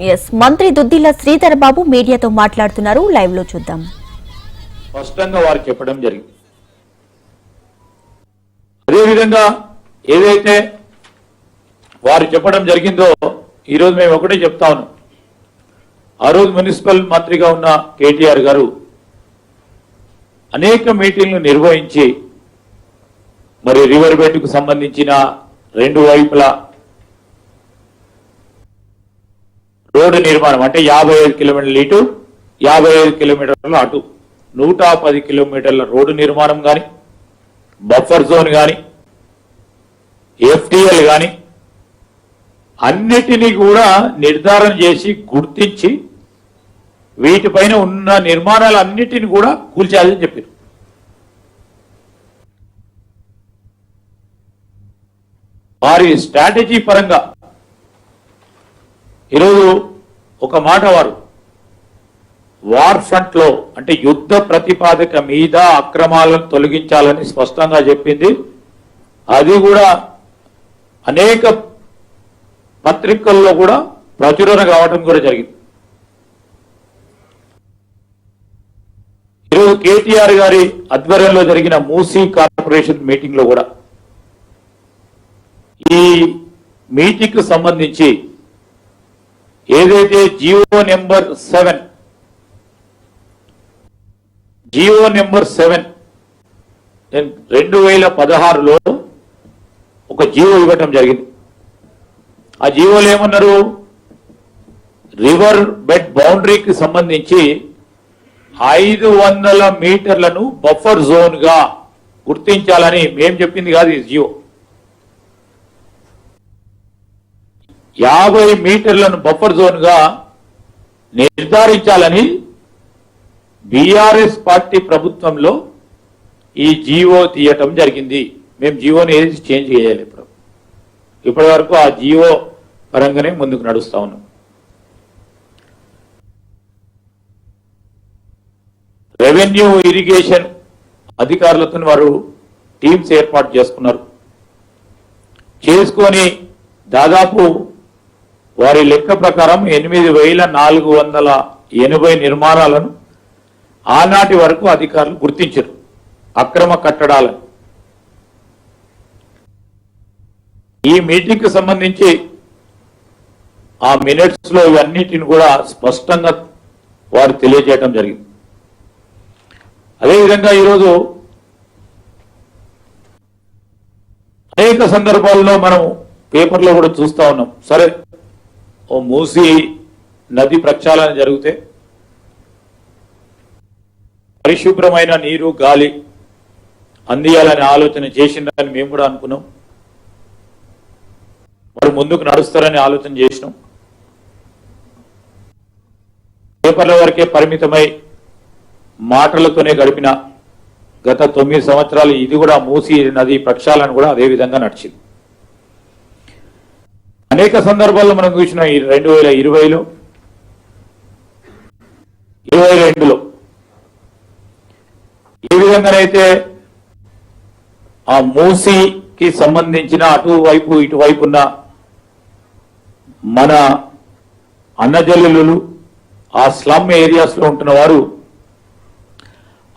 Yes మంత్రి దుద్దిల్ల శ్రీధర్ బాబు మీడియాతో మాట్లాడుతున్నారు. లైవ్లో చూద్దాం. స్పష్టంగా వారు చెప్పడం జరిగింది. అదేవిధంగా ఏదైతే వారు చెప్పడం జరిగిందో ఈరోజు మేము ఒకటే చెప్తాను. ఆ రోజు మున్సిపల్ మంత్రిగా ఉన్న కేటీఆర్ గారు అనేక మీటింగ్లు నిర్వహించి మరి రివర్ బెడ్కు సంబంధించిన రెండు వైపులా రోడ్డు నిర్మాణం అంటే యాభై ఐదు కిలోమీటర్ల ఇటు యాభై ఐదు కిలోమీటర్ల అటు. నూట పది కిలోమీటర్ల రోడ్డు నిర్మాణం కానీ బఫర్ జోన్ కానీ ఎఫ్టిఎల్ కానీ అన్నిటినీ కూడా నిర్ధారణ చేసి గుర్తించి వీటిపైన ఉన్న నిర్మాణాలు అన్నిటిని కూడా కూల్చాలని చెప్పారు. వారి స్ట్రాటజీ పరంగా ఈరోజు ఒక మాట వారు. వార్ ఫ్రంట్లో అంటే యుద్ధ ప్రతిపాదక మీద అక్రమాలను తొలగించాలని స్పష్టంగా చెప్పింది. అది కూడా అనేక పత్రికల్లో కూడా ప్రచురణ కావడం కూడా జరిగింది. ఈరోజు కేటీఆర్ గారి ఆధ్వర్యంలో జరిగిన మూసీ కార్పొరేషన్ మీటింగ్లో కూడా ఈ మీటింగ్కు సంబంధించి ఏదైతే GO number seven GO number seven రెండు వేల పదహారులో ఒక జియో ఇవ్వటం జరిగింది. ఆ జియోలు ఏమన్నారు? రివర్ బెడ్ బౌండరీకి సంబంధించి ఐదు వందల మీటర్లను బఫర్ జోన్గా గుర్తించాలని మేం చెప్పింది కాదు ఈ జియో. యాభై మీటర్లను బఫర్ జోన్గా నిర్ధారించాలని బీఆర్ఎస్ పార్టీ ప్రభుత్వంలో ఈ జీవో తీయటం జరిగింది. మేము జీవోని ఏది చేంజ్ చేయాలి ఇప్పుడు. ఇప్పటి వరకు ఆ జీవో పరంగానే ముందుకు నడుస్తా ఉన్నాం. రెవెన్యూ ఇరిగేషన్ అధికారులతో వారు టీమ్స్ ఏర్పాటు చేసుకున్నారు. చేసుకొని దాదాపు వారి లెక్క ప్రకారం ఎనిమిది వేల నాలుగు వందల ఎనభై నిర్మాణాలను ఆనాటి వరకు అధికారులు గుర్తించారు. అక్రమ కట్టడాలను. ఈ మీటింగ్కి సంబంధించి ఆ మినిట్స్లో ఇవన్నిటిని కూడా స్పష్టంగా వారు తెలియజేయడం జరిగింది. అదేవిధంగా ఈరోజు అనేక సందర్భాల్లో మనం పేపర్లో కూడా చూస్తా ఉన్నాం. సరే ఓ మూసి నది ప్రక్షాళన జరిగితే పరిశుభ్రమైన నీరు గాలి అందియాలనే ఆలోచన చేసిందని మేము కూడా అనుకున్నాం. వారు ముందుకు నడుస్తారని ఆలోచన చేసినాం. పేపర్ల వరకే పరిమితమై మాటలతోనే గడిపిన గత తొమ్మిది సంవత్సరాలు ఇది కూడా మూసి నది ప్రక్షాళన కూడా అదే విధంగా నడిచింది. అనేక సందర్భాల్లో మనం చూసిన ఈ రెండు వేల ఇరవైలో ఇరవై రెండులో ఏ విధంగానైతే ఆ మూసీకి సంబంధించిన అటువైపు ఇటువైపు ఉన్న మన అన్నజల్లులు ఆ స్లమ్ ఏరియాస్లో ఉంటున్న వారు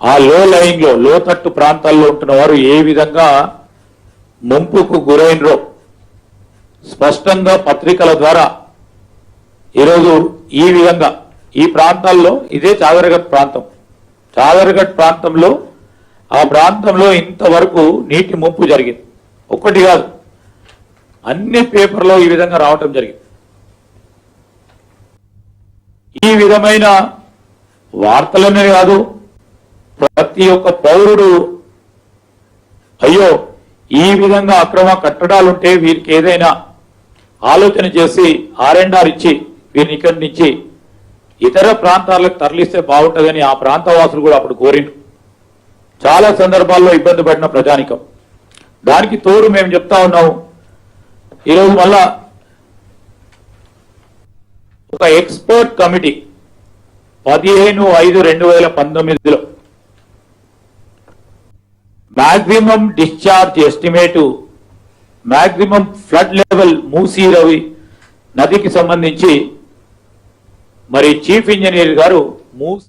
ఆ లో లైన్లో లోతట్టు ప్రాంతాల్లో ఉంటున్న వారు ఏ విధంగా ముంపుకు గురైనరో స్పష్టంగా పత్రికల ద్వారా ఈరోజు ఈ విధంగా ఈ ప్రాంతాల్లో ఇదే చాదరగట్ ప్రాంతం. చాదరగట్ ప్రాంతంలో ఆ ప్రాంతంలో ఇంతవరకు నీటి ముంపు జరిగింది. ఒక్కటి కాదు అన్ని పేపర్లో ఈ విధంగా రావటం జరిగింది. ఈ విధమైన వార్తలనే కాదు ప్రతి ఒక్క పౌరుడు అయ్యో ఈ విధంగా అక్రమ కట్టడాలుంటే వీరికి ఏదైనా ఆలోచన చేసి ఆర్ అండ్ ఆర్ ఇచ్చి వీరిని ఇక్కడి నుంచి ఇతర ప్రాంతాలకు తరలిస్తే బాగుంటుందని ఆ ప్రాంత వాసులు కూడా అప్పుడు కోరిండు చాలా సందర్భాల్లో ఇబ్బంది పడిన ప్రజానికం. దానికి తోడు మేము చెప్తా ఉన్నాము. ఈరోజు మళ్ళా ఒక ఎక్స్పర్ట్ కమిటీ పదిహేను ఐదు రెండు వేల పంతొమ్మిదిలో maximum discharge estimate maximum flood level Musi Ravi నదికి సంబంధించి మరి చీఫ్ ఇంజనీర్ గారు మూవ్స్